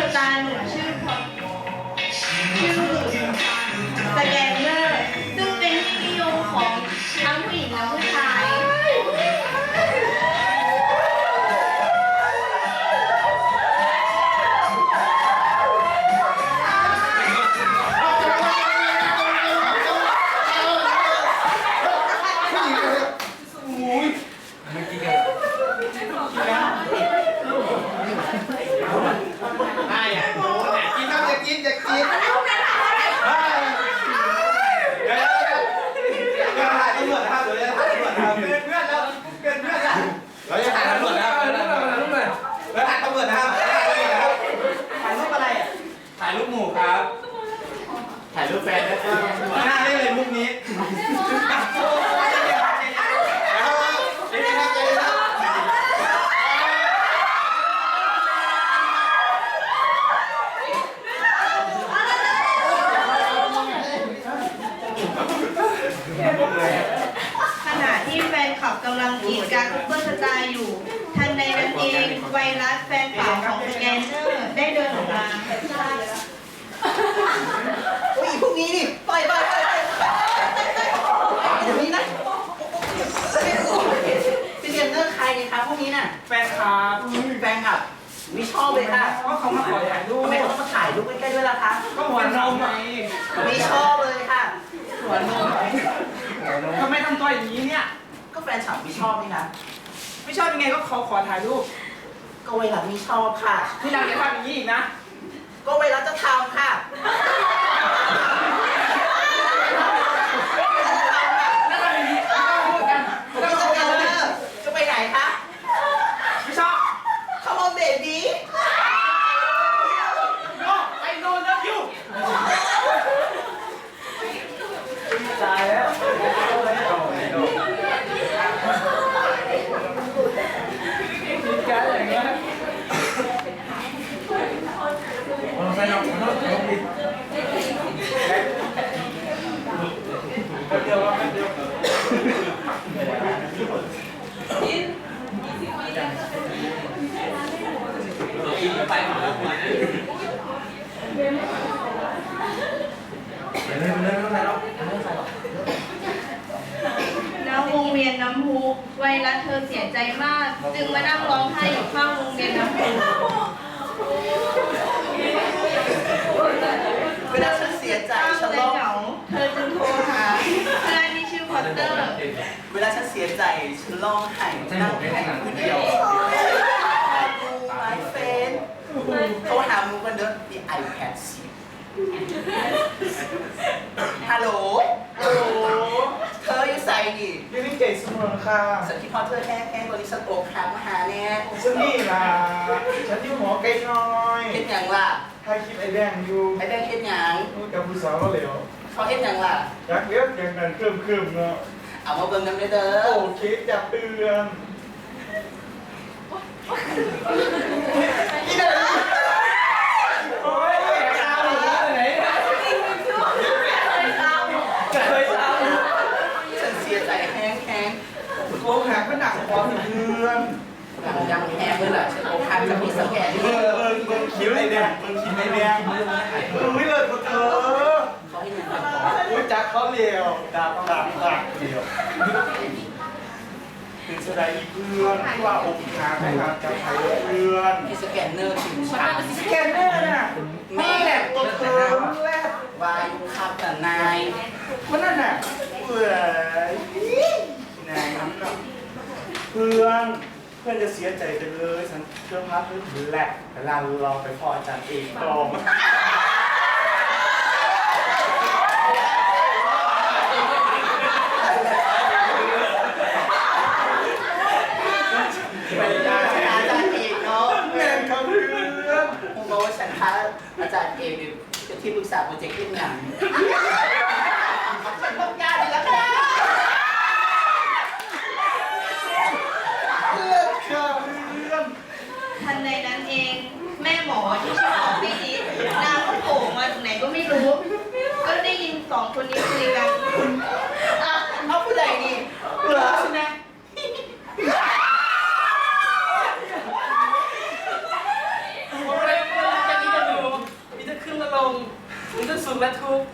ร์สตาร์หนุ่มชื่อพอ กีดกรารซุปเปอร์สตาร์อยู่ ทันใดนั้นเองไวรัสแฟนสาวของสแกนเนอร์ได้เดินออกมาอุ้ยพวกนี้นี่ปล่อยปล่อยปล่อยปล่อยเดี๋ยวนี้นะพี่เจนเนอร์ใครเนี่ยคะพวกนี้น่ะแฟนคลับแฟนคลับไม่ชอบเลยค่ะก็เขามาขอถ่ายรูปทำไมเขาต้องมาถ่ายรูปใกล้ๆด้วยล่ะคะก็หัวนมไงไม่ชอบเลยค่ะหัวนมทำไมทำตัวอย่างนี้เนี่ย แฟนคลับไม่ชอบนี่นะ ไม่ชอบยังไงก็เขาขอถ่ายรูป ก็เวลาไม่ชอบค่ะ ที่หลังจะทำอย่างนี้อีกนะ ก็เวลาจะทำค่ะ แล้วทำอย่างนี้ไม่ต้องพูดกันไม่ พี่ ต้อง เจ พูด น กัน เนอร์จะไปไหนคะ ไม่ชอบ Come on baby โน้ไอโนนับยูตายแล้วการอย่างเงี้ย ณวงเวียนน้ำพุไวรัสเธอเสียใจมาก จึงมานั่งร้องไห้อยู่ข้างวงเวียนน้ำพุ เวลาฉันเสียใจ ข้าง ฉัน เล ร้ ย อง เหงาเธอจึงโทรหาเพื่อนที่ชื่อพอตเตอร์ เวลาฉันเสียใจฉันร้องไห้นั่งแข่งคนเดียว My friend โทรหามึงกันเด้อ The iPad สิฮัลโหล ฮัลโหล เธออยู่ใส่ดิยูนิเก่งเสมอค่ะสันที่พอเธอแค่แค่บริษัทโอกหักมาหาแน่ซึ่งนี่ล่ะ ฉันอยู่หมอไก่น้อยเฮ็ดหยังล่ะถ้าคิดไอ้แดงอยู่ ไอ้แบงค์เฮ็ดหยังนู่นกับผู้สาวก็เหลวเขาเฮ็ดหยังล่ะอยากเลี้ยงอย่างนั้นเคลื่มเคลื่มเนาะ เอามาเบิ่งกันเด้อโอ้คิดจะเตือนนี่เลยโอ้ยตามหนูไหนเคยตามฉันเสียใจแห้งแห้งโกงหักไม่หนักความเพื่อนหลังยังแห้งเลยล่ะฉันอกหักจะมีสแกนเออเออเบิ่งคิ้วไอ้แดงเบิ่งคิ้วไอ้แดงมึงไม่เลิกกับเธอ เขาเฮ็ดหยังล่ะอุ้ยจักเขาเลี้ยวดาบดาบดาบเลี้ยวคือแสดงอีเพื่อนที่ว่าอกหักนะครับจะใครเพื่อนที่สแกนเนอร์ถึงฉันสแกนเนอร์น่ะมันแหลกตัวเธอมันแหลกวายุครับแต่นายมันนั่นน่ะเปื่อยนายน้ำหนักเพื่อนเพื่อนจะเสียใจไปเลยฉันเชื่อพักหรือแหลกแต่เราลองไปพออาจารย์เองตรง ไปได้อาจารย์เอกเนาะ แม่งครับเพื่อน ผมบอกว่าฉันท้าอาจารย์เอกเนี่ยเป็นที่ปรึกษาโปรเจกต์ที่งานฉันต้องการอีกแล้วค่ะเลิกครับเพื่อนทันใดนั้นเอง แม่หมอที่ชื่อออฟฟิศนางก็โผล่มาจากไหนก็ไม่รู้ ก็ได้ยินสองคนนี้คุยกัน อะเอาผู้ใดนี่เหรอ ใช่ไหม ผมเลยจะมี สุขและทุกข์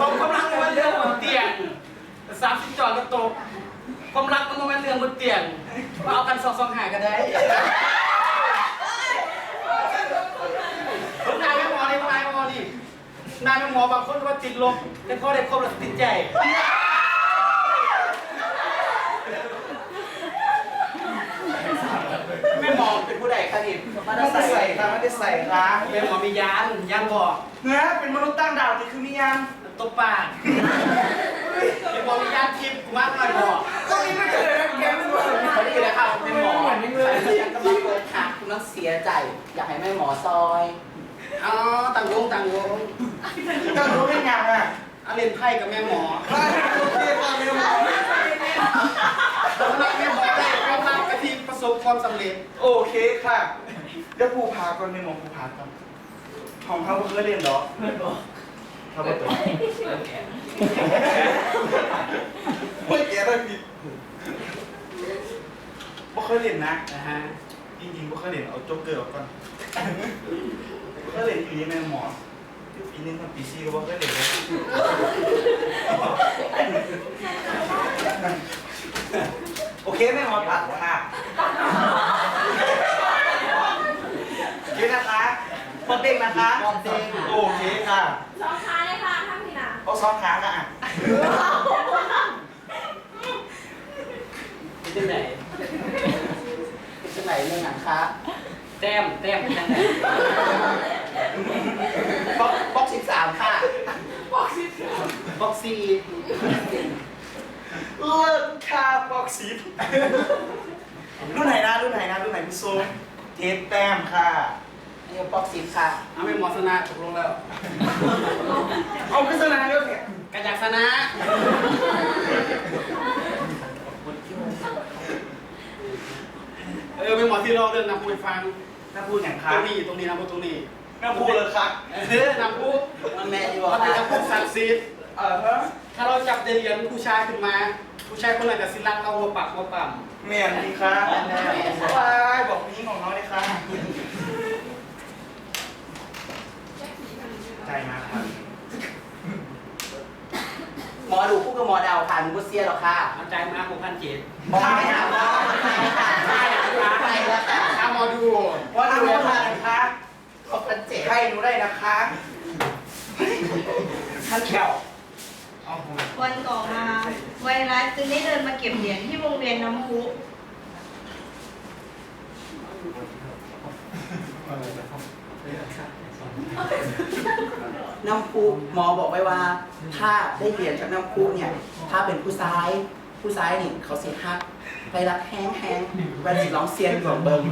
บอกความรักมันเป็นเรื่องบนเตียงสามสิบจอดก็ตกความรักมันเป็นเรื่องบนเตียงมาเอากันสองสองหากันได้นายไม่มอนี่นายไม่มอนี่นายไม่มอบางคนว่าติดลบแต่พอได้ครบแล้วติดใจ ไม่มองเป็นผู้ใด คะนี่ไม่ได้ใส่ครับไม่ได้ใส่ครับเป็นหมอมียานยานบอกเนื้อเป็นมนุษย์ต่างดาวนี่คือมียังตบปากเป็นหมอมียานทิพย์กูมากเลยบอกก็มีไม่เคยแกไม่รู้พอดีเลยครับแม่หมอฉันกำลังเปิดขาคุณต้องเสียใจ อยากให้แม่หมอซอยอ๋อตังวงตังวงก็รู้ได้ยังอะอาเล่นไพ่กับแม่หมอโอเคค่ะไม่รู้แล้วรักแม่หมอได้ สบความสำเร็จ โอเคค่ะ เดี๋ยวผู้พาก่อนไม่มองผู้พาก่อนของเขาเคยเรียนหรอเขาไม่ตัวไม่แก่เลยผิดบ่เคยเรียนนะนะฮะจริงๆบ่เคยเรียนเอาโจ๊กเกอร์ออกก่อนบ่เคยเรียนปีนี้แม่หมอปีนี้มันปีซีก็บ่เคยเรียนเลยโอเคแม่หมอตัดค่ะเยอะนะคะ พอเด้งนะคะพร้อมเด้งโอเคค่ะสองขาเลยค่ะท่านพี่นาเอาซ้อนขาค่ะอะเป็นจังไหนเป็นจังไหนเรื่องหนังคะแต้มแต้มเป็นยังไงบล็อกบล็อกสิบสามค่ะบอกสิบล็อกสี่เลิศค่ะบอกสีรุ่นไหนนะรุ่นไหนนะรุ่นไหนพี่โซเทปแต้มค่ะอั นนี้บล็อกสิบค่ะเอาแม่หมอชนะตกลงแล้ว เอาโฆษณาเยอะเนี่ยกระจักชนะเออแม่หมอที่เราเรื่องนำพูดฟังน่าพูดอย่างตค่ะรงนี้ตรงนี้นำพูดตรงนี้น่าพูดเลยค่ะเออนำพูดมันแมนอยู่มันเป็นค่ะนำพูดศักดิ์สิทธิ์เออฮะถ้าเราจับเดเรียนผู้ชายขึ้นมา ผู้ชายคนไหนจะสิรักเราหัวปักหัวปั่มเมียนดีค่ะวายบอกพี่ของน้องเลยค่ะใจมากค่ะหมอดูคู่กับหมอดาวค่ะหนูก็เสียหรอกค่ะมันใจมากหกพันเจ็ดบอกไม่ถามว่าใครค่ะใครค่ะใครแล้วค่ะถ้าหมอดูว่าดูว่าทานนะคะหกพันเจ็ดให้หนูได้นะคะท่านแขววันต่อมา ไวรัสจึงได้เดินมาเก็บเหรียญที่วงเวียนน้ำพุ น้ำพุหมอบอกไว้ว่า ถ้าได้เรียนจากน้ำพุเนี่ย ถ้าเป็นผู้ซ้าย ผู้ซ้ายนี่เขาเสียฮักไปรักแห้งแห้งๆแวนสิร้องเซียนกว่าเบิ้ง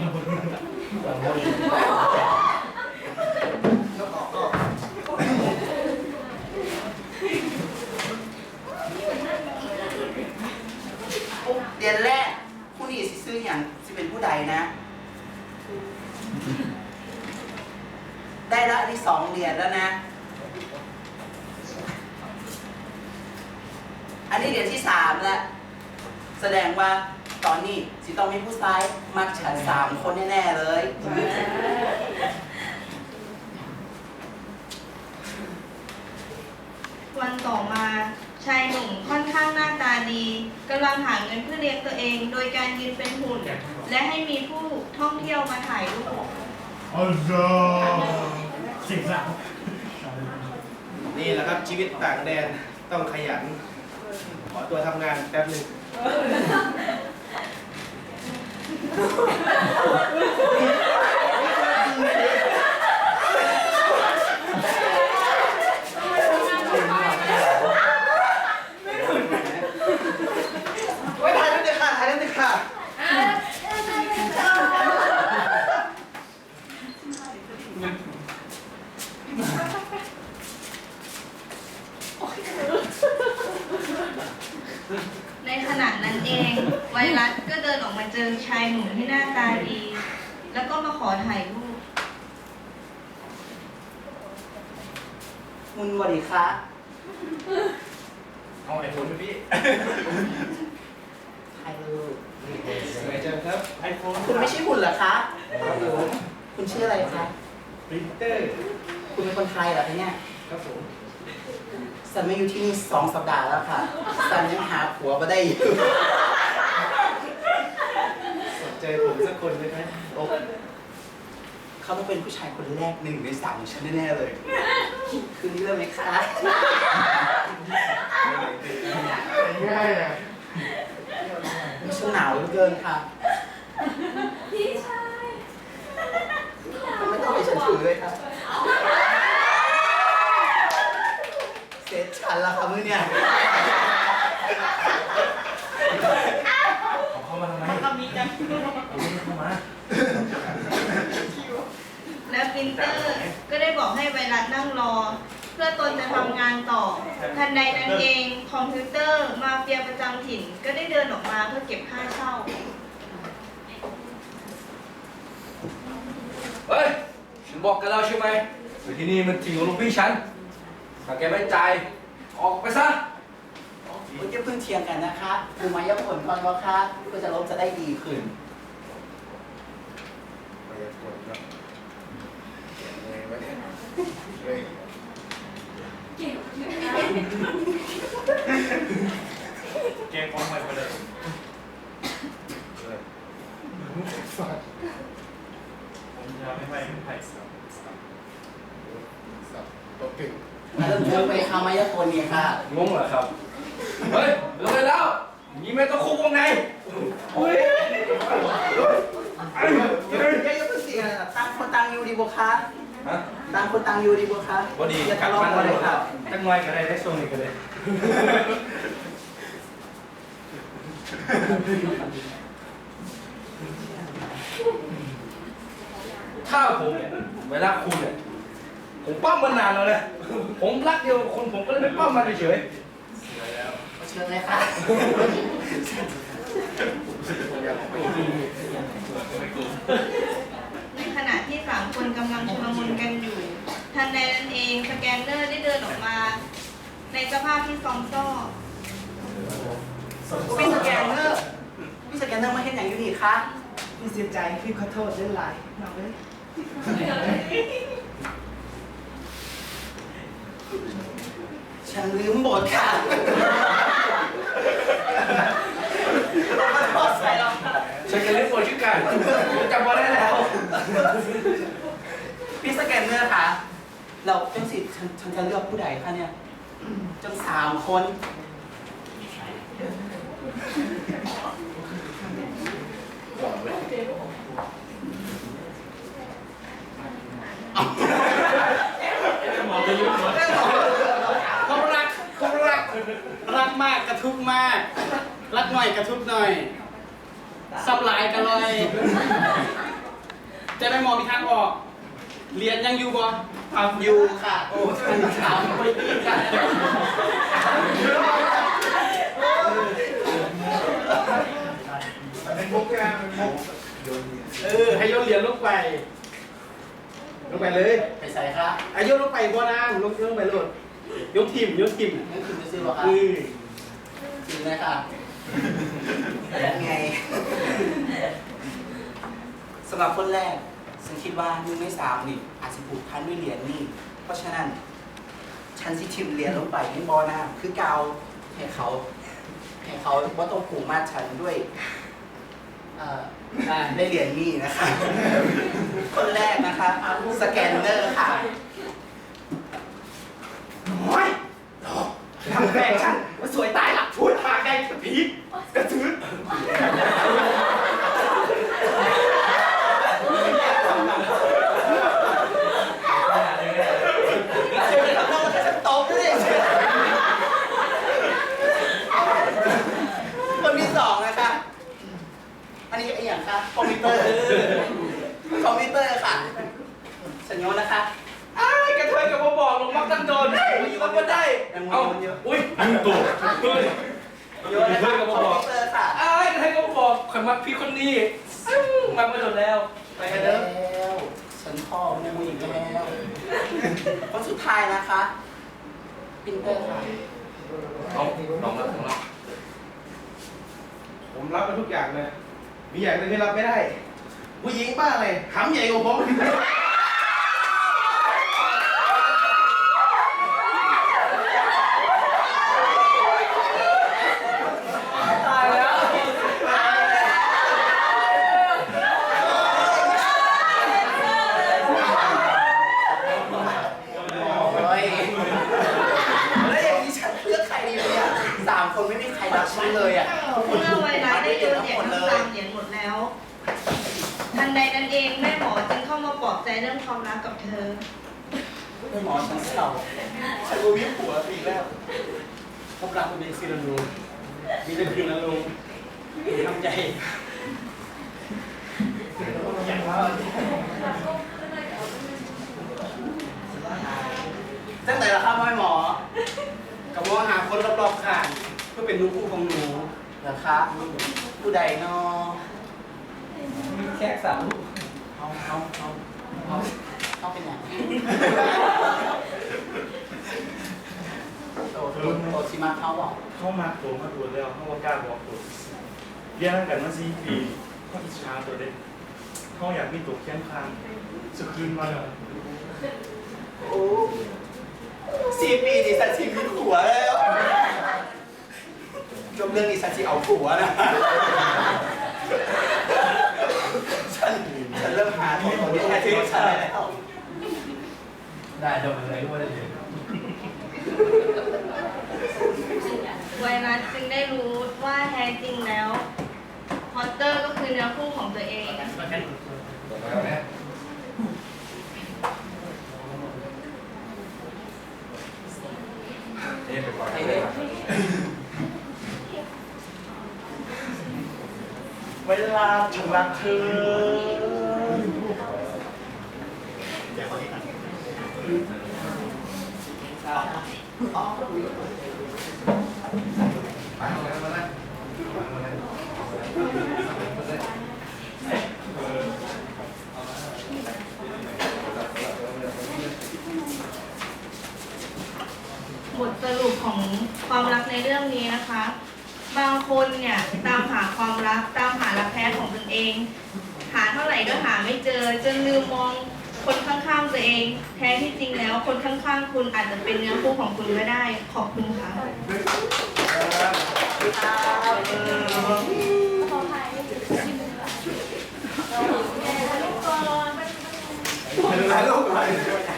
เดือนแรกผู้นี้สิซื้ออย่างสิเป็นผู้ใดนะ ได้ละอันที่สองเหรียญแล้วนะ อันนี้เหรียญที่สามแล้ว แสดงว่าตอนนี้สิต้องมีผู้ชายมักฉันสามคนแน่ๆเลย วันต่อมาชายหนุ่มค่อนข้างหน้าตาดี กำลังหาเงินเพื่อเลี้ยงตัวเอง โดยการยืนเป็นหุ่น และให้มีผู้ท่องเที่ยวมาถ่ายรูปนี่แหละครับชีวิตต่างแดนต้องขยัน ขอตัวทำงานแป๊บหนึง ไว้ถ่ายนั่นเลยค่ะถ่ายนั่นเลยค่ะ ในขณะนั้นเอง ไวรัสก็เดินออกมาเจอชายหนุ่มที่หน้าตาดี แล้วก็ มาขอถ่ายรูปมุนวดีคะเอาไอ้ผลไปพี่ถ่ายรูปสวยจังครับครับไอโฟนคุณไม่ใช่หุ่นเหรอคะคุณชื่ออะไรคะปรินเตอร์ คุณเป็นคนไทยเหรอคะเนี่ยครับผมสันมาอยู่ที่นี่สองสัปดาห์แล้วค่ะ สันยังหาผัวมาได้อยู่สนใจผมสักคนไหมครับโอ้ เขาต้องเป็นผู้ชายคนแรกหนึ่งในสามของฉันแน่ๆเลย คืนนี้เลยไหมคะ ง่ายอะฉันหนาวเหลือเกินค่ะ พี่ชายไม่ต้องให้ฉันถือเลยค่ะเสร็จฉันแล้วค่ะมือเนี่ยเอาเข้ามาทำไมคำนี้จังเอาเข้ามา และปรินเตอร์ก็ได้บอกให้ไวรัสนั่งรอ เพื่อตนจะทำงานต่อทันใดนั้นเองคอมพิวเตอร์มาเฟียประจำถิ่น ก็ได้เดินออกมาเพื่อเก็บค่าเช่า เฮ้ย ฉันบอกกันแล้วใช่ไหมว่าที่นี่มันถิ่นของลูกพี่ฉันถ้าแกไม่จ่ายออกไปซะ คุณจะเพิ่งเทียงกันนะคะดูมายาผลก่อนว่าค่ะเพื่อจะลบจะได้ดีขึ้น ไปยังกดครับเขียนไงวะเนี่ย เฮ้ยเก่งเกมออนไลน์ไปเลยเลยผมจะไม่ไปไม่ไปสับสับสับตัวกึ่งมาเริ่มเชิญไปคามายากลเนี่ยค่ะงงเหรอครับ เฮ้ยลงไปแล้วมีไม่ต้องคุกวงในเฮ้ยอย่าอย่าเพิ่งเสียตั้งคนตั้งอยู่ดีบุคะ ฮะตั้งคนตั้งอยู่ดีบุคะพอดีอย่ากัทะดเลาะมันกันเลยค่ะตั้งน้อยก็ได้ได้ช่วงนี้ก็ได้ถ้าผมเนี่ยเวลาคุณเนี่ยผมปั้มมันนานแล้วนะผมรักเดียวกับคนผมก็เลยไม่ปั้มมันเฉยเชิญเลยค่ะในขณะ ที่สามคนกำลังชุลมุนกันอยู่ ทันใดนั้นเองสแกนเนอร์ได้เดินออกมา ในสภาพที่ซอมซ่อพี่สแกนเนอร์พี่สแกนเนอร์มาเห็นอย่างอยู่นี่คะพี่เสียใจพี่ขอโทษด้วยหลายน้องเอ้ยฉันลืมบทค่ะขอโทษใส่เราค่ะๆฉันจะเล่นโปรชื่อกันผมจำมาได้แล้ว พี่สแกนเนอร์ค่ะเราจังสิฉันฉันจะเลือกผู้ใดคะเนี่ยจังสามคนควารักความรัก รักมากกระทุกมาก รักหน่อยกระทุกหน่อยสับหลายกันเลย จะได้มองมีทางออก เรียนยังอยู่บ่ทำอยู่ค่ะ โอ้ฉันถามไม่ดีค่ะเป็นมุกใช่ไหมเป็นมุกเออ ให้โยนเหรียญลงไป ลงไปเลย ไปใส่ค่ะอายุลงไปบ่นะลงลงไปโลดยกทีมยกทีมนั่นคือไปซื้อหรอคะอือจริงเลยค่ะยังไงสำหรับคนแรก ฉันคิดว่าหนึ่งในสามนี่อาจจะผูกพันด้วยเหรียญนี่ เพราะฉะนั้น ฉันสิทิมเหรียญลงไปในบ่อน้ำคือเกาให้เขาให้เขาว่าต้องผูกมัดฉันด้วยเอ่อได้เหรียญนี่นะคะคนแรกนะคะสแกนเนอร์ค่ะโอ้ยทำแฟชั่นว่าสวยตายหละพูดปากแดงกับผีกระสือฉันตบเลยคนที่สองนะคะ อั นนี้ไอ้อย่างคะคอมพิวเตอร์คอมพิวเตอร์ค่ะสัญญานะคะอ้ายกระเทยกับมาบอกลงมักตั้งโดนอยู่มันก็ได้เอาอุ้ยยิงตัวเฮ้ยโยนนะคะคอมพิวเตอร์ค่ะอ้ายกระเทยก็มาบอกข่อยมักพี่คนนี้อื้อมันไม่โดนแล้วไปไปกันแล้เด้อวฉันพ่อมูอีกแล้วคนสุดท้ายนะคะปรินเตอร์ค่ะเอาลองรับลองรับผมรับไปทุกอย่างเลย มีอย่างหนึงที่รับไม่ได้ ผู้หญิงบ้าอะไรหำใหญ่กว่าผม ตายแล้ว โอ้ยแล้วอย่างนี้ฉันเลือกใครดีเนี่ยสามคนไม่มีใครรักฉันเลยอะ เมื่อไวรัสได้โดนเหรียญทั้งสามเหรียญหมดแล้ว ทันใดนั้นเองแม่หมอจึงเข้ามาปลอบใจเรื่องความรักกับเธอ ไม่หมอฉันเศร้าฉันรู้วิผัวปีแล้ว ผมรักคุณเป็นซีรันลู มีแต่คืนนั้นลุงทำใจตั้งแต่ละครับแม่หมอ กับมองหาคนรอบๆข้างเพื่อเป็นลูกคู่ของหนูเหรอคะผู้ใดเนอแค่สามลูกเอาเอาเอาเอาเอาเป็นไง ตโตโตชิมาเขาบอก เข้ามาตัวมาตัวแล้วเขาว่ากล้าบอกตัวเรียนกันมาสี่ปีเขาอิจฉาตัวเด็กเขาอยากมีตัวเคียงข้างสกินมาเลยโอ้สี่ปีดิฉันชิมีผัวแล้วจบเรื่องนี้ฉันชิเอาผัวนะฉันฉันเริ่มหาตัวตนที่แท้จริงของฉันได้แล้วได้จบเลยว่าจะเห็น ไวรัสจึงได้รู้ว่าแท้จริงแล้วพอตเตอร์ก็คือเนื้อคู่ของตัวเองเอ๊ะเวลาฉันรักเธอ ไปเอาเลยมาเลยมาเลย บ ทสรุปของความรักในเรื่องนี้นะคะ บางคนเนี่ยตามหาความรักตามหารักแท้ของตนเอง หาเท่าไหร่ก็หาไม่เจอจนลืมมองคนข้างๆตัวเอง แท้ที่จริงแล้ว คนข้างๆ คุณอาจจะเป็นเนื้อคู่ของคุณก็ได้ ขอบคุณค่ะขอถ่ายชิมเลยค่ะลูกตัวร้อนไปเป็นไรลูกอะไร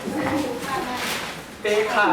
เบค่ะ